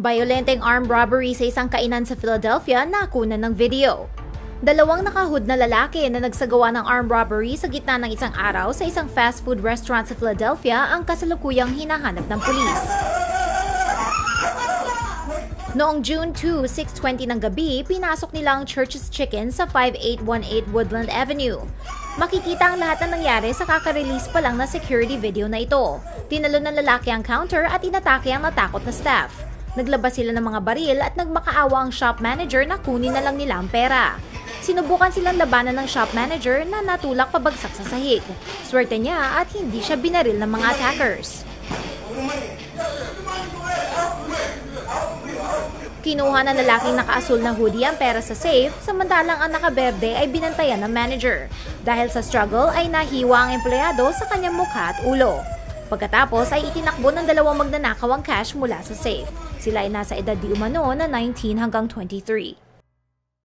Violenteng armed robbery sa isang kainan sa Philadelphia nakunan ng video. Dalawang nakahood na lalaki na nagsagawa ng armed robbery sa gitna ng isang araw sa isang fast food restaurant sa Philadelphia ang kasalukuyang hinahanap ng pulis. Noong June 2, 6.20 ng gabi, pinasok nila ang Church's Chicken sa 5818 Woodland Avenue. Makikita ang lahat ng nangyari sa kaka-release pa lang na security video na ito. Tinalo ng lalaki ang counter at inatake ang natakot na staff. Naglabas sila ng mga baril at nagmakaawa ang shop manager na kunin na lang nila ang pera. Sinubukan silang labanan ng shop manager na natulak pabagsak sa sahig. Swerte niya at hindi siya binaril ng mga attackers. Kinuha ng lalaking nakaasul na hoodie ang pera sa safe, samantalang ang nakaberde ay binantayan ng manager. Dahil sa struggle ay nahiwa ang empleyado sa kanyang mukha at ulo. Pagkatapos ay itinakbo ng dalawang magnanakaw ang cash mula sa safe. Sila ay nasa edad di umano na 19 hanggang 23.